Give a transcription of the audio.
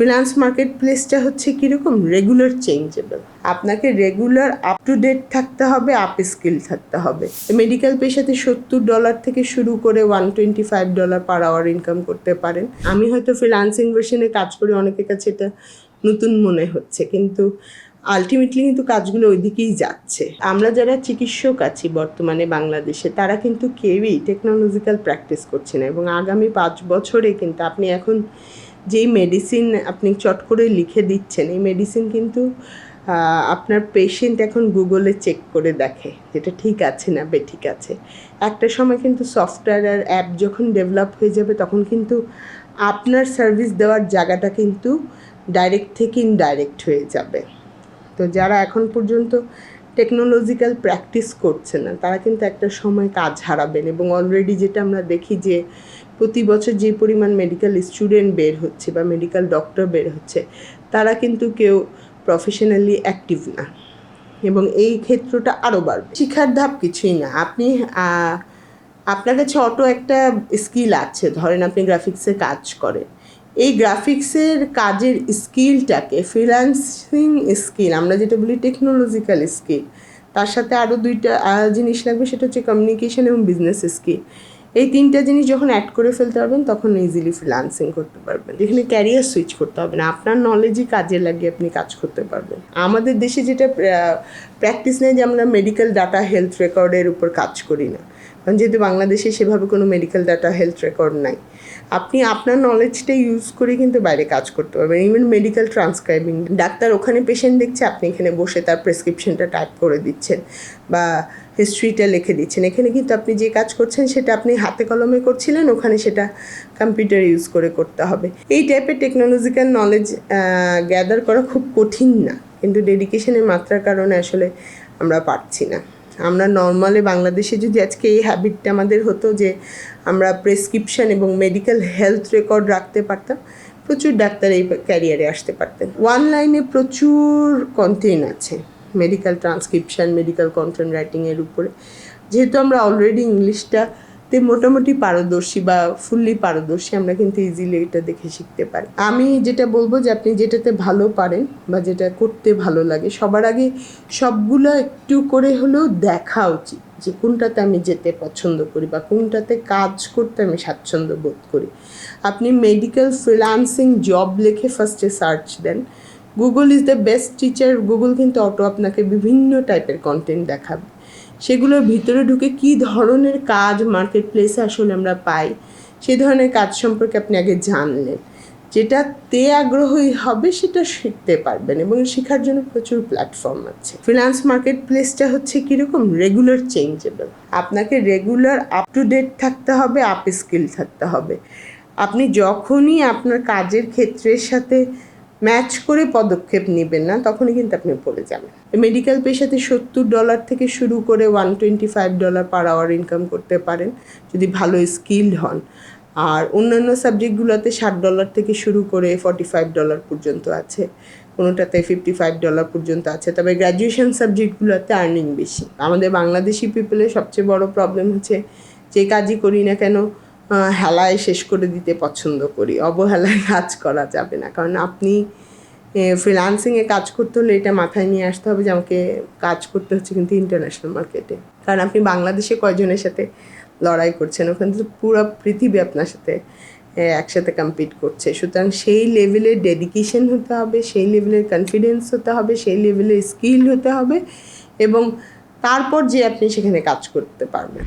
Finance market প্লেসটা হচ্ছে কীরকম? রেগুলার চেঞ্জেবল আপনাকে রেগুলার আপ টু ডেট থাকতে হবে আপ স্কিল থাকতে হবে। মেডিকেল পেশাতে সত্তর ডলার থেকে শুরু করে one twenty five dollar per hour income করতে পারেন। আমি হয়তো ফ্রিলান্সিং ভার্সনে কাজ করি, অনেকের কাছে এটা নতুন মনে হচ্ছে। কিন্তু আলটিমেটলি কিন্তু কাজগুলো ওইদিকেই যাচ্ছে। আমরা যারা চিকিৎসক আছি বর্তমানে বাংলাদেশে, তারা কিন্তু কেউই টেকনোলজিক্যাল প্র্যাকটিস করছে না। এবং আগামী পাঁচ বছরে কিন্তু আপনি এখন যেই মেডিসিন আপনি চট করে লিখে দিচ্ছেন, এই মেডিসিন কিন্তু আপনার পেশেন্ট এখন গুগলে চেক করে দেখে যেটা ঠিক আছে না বে, ঠিক আছে। একটা সময় কিন্তু সফটওয়্যার আর অ্যাপ যখন ডেভেলপ হয়ে যাবে, তখন কিন্তু আপনার সার্ভিস দেওয়ার জায়গাটা কিন্তু ডাইরেক্ট থেকে ইনডাইরেক্ট হয়ে যাবে। তো যারা এখন পর্যন্ত টেকনোলজিক্যাল প্র্যাকটিস করছে না, তারা কিন্তু একটা সময় কাজ হারাবেন এবং অলরেডি যেটা আমরা দেখি যে প্রতি বছর যে পরিমাণ মেডিকেল স্টুডেন্ট বের হচ্ছে বা মেডিকেল ডক্টর বের হচ্ছে, তারা কিন্তু কেউ প্রফেশনালি অ্যাক্টিভ না। এবং এই ক্ষেত্রটা আরও বাড়বে। শিক্ষার ধাপ কিছুই না। আপনি আপনার কাছে অটো একটা স্কিল আছে, ধরেন আপনি গ্রাফিক্সে কাজ করেন। এই গ্রাফিক্সের কাজের স্কিলটাকে ফ্রিল্যান্সিং স্কিল আমরা যেটা বলি টেকনোলজিক্যাল স্কিল তার সাথে আরও দুইটা জিনিস লাগবে, সেটা হচ্ছে কমিউনিকেশন এবং বিজনেস স্কিল এই তিনটা জিনিস যখন অ্যাড করে ফেলতে পারবেন, তখন ইজিলি ফ্রিলান্সিং করতে পারবেন। যেখানে ক্যারিয়ার সুইচ করতে হবে না। আপনার নলেজই কাজে লাগিয়ে আপনি কাজ করতে পারবেন। আমাদের দেশে যেটা প্র্যাকটিস নেই যে আমরা মেডিকেল ডাটা হেলথ রেকর্ডের উপর কাজ করি না। কারণ যেহেতু বাংলাদেশে সেভাবে কোনো মেডিকেল ডাটা হেলথ রেকর্ড নাই। আপনি আপনার নলেজটা ইউজ করে কিন্তু বাইরে কাজ করতে পারবেন। ইভেন মেডিকেল ট্রান্সক্রাইবিং ডাক্তার ওখানে পেশেন্ট দেখছে, আপনি এখানে বসে তার প্রেসক্রিপশনটা টাইপ করে দিচ্ছেন। বা হিস্ট্রিটা লিখে দিচ্ছেন। এখানে কিন্তু আপনি যে কাজ করছেন সেটা আপনি হাতে কলমে করছিলেন, ওখানে সেটা কম্পিউটার ইউজ করে করতে হবে। এই টাইপের টেকনোলজিক্যাল নলেজ গ্যাদার করা খুব কঠিন না, কিন্তু ডেডিকেশনের মাত্রার কারণে আসলে আমরা পারছি না। আমরা নর্মালি বাংলাদেশে যদি আজকে এই হ্যাবিটটা আমাদের হতো যে আমরা প্রেসক্রিপশন এবং মেডিকেল হেলথ রেকর্ড রাখতে পারতাম, প্রচুর ডাক্তার এই ক্যারিয়ারে আসতে পারতেন। ওয়ান লাইনে প্রচুর কন্টেন্ট আছে। মেডিকেল ট্রান্সক্রিপশন মেডিকেল কন্টেন্ট রাইটিংয়ের উপরে। যেহেতু আমরা অলরেডি ইংলিশটাতে মোটামুটি পারদর্শী বা ফুললি পারদর্শী, আমরা কিন্তু ইজিলি এটা দেখে শিখতে পারি। আমি যেটা বলব যে আপনি যেটাতে ভালো পারেন বা যেটা করতে ভালো লাগে, সবার আগে সবগুলো একটু করে হলেও দেখা উচিত যে কোনটাতে আমি যেতে পছন্দ করি বা কোনটাতে কাজ করতে আমি স্বাচ্ছন্দ্য বোধ করি। আপনি মেডিকেল ফ্রিলান্সিং জব লিখে ফার্স্টে search then. Google is the best teacher Google কিন্তু অটো আপনাকে বিভিন্ন টাইপের কন্টেন্ট দেখাবে। সেগুলোর ভিতরে ঢুকে কী ধরনের কাজ মার্কেট প্লেসে আসলে আমরা পাই, সে ধরনের কাজ সম্পর্কে আপনি আগে জানলেন। যেটাতে আগ্রহী হবে সেটা শিখতে পারবেন এবং শেখার জন্য প্রচুর প্ল্যাটফর্ম আছে। ফিনান্স মার্কেট প্লেসটা হচ্ছে কীরকম? রেগুলার চেঞ্জেবল আপনাকে রেগুলার আপ টু ডেট থাকতে হবে আপ স্কিল থাকতে হবে। আপনি যখনই আপনার কাজের ক্ষেত্রের সাথে ম্যাচ করে পদক্ষেপ নেবেন না, তখনই কিন্তু আপনি পড়ে যাবেন। মেডিকেল পেশাতে সত্তর ডলার থেকে শুরু করে one twenty five dollar per hour income করতে পারেন, যদি ভালো স্কিলড হন। আর অন্যান্য সাবজেক্টগুলোতে ষাট ডলার থেকে শুরু করে ফর্টি ফাইভ ডলার পর্যন্ত আছে, কোনোটাতে ফিফটি ফাইভ ডলার পর্যন্ত আছে। তবে গ্র্যাজুয়েশন সাবজেক্টগুলোতে আর্নিং বেশি। আমাদের বাংলাদেশি পিপলের সবচেয়ে বড় প্রবলেম হচ্ছে, যে কাজই করি না কেন হেলায় শেষ করে দিতে পছন্দ করি। অবহেলায় কাজ করা যাবে না। কারণ আপনি ফ্রিলান্সিংয়ে কাজ করতে হলে এটা মাথায় নিয়ে আসতে হবে যে আমাকে কাজ করতে হচ্ছে কিন্তু ইন্টারন্যাশনাল মার্কেটে কারণ আপনি বাংলাদেশে কয়জনের সাথে লড়াই করছেন? ওখানে তো পুরো পৃথিবী আপনার সাথে একসাথে কম্পিট করছে। সুতরাং সেই লেভেলের ডেডিকেশন হতে হবে, সেই লেভেলের কনফিডেন্স হতে হবে, সেই লেভেলের স্কিল হতে হবে এবং তারপর যে আপনি সেখানে কাজ করতে পারবেন।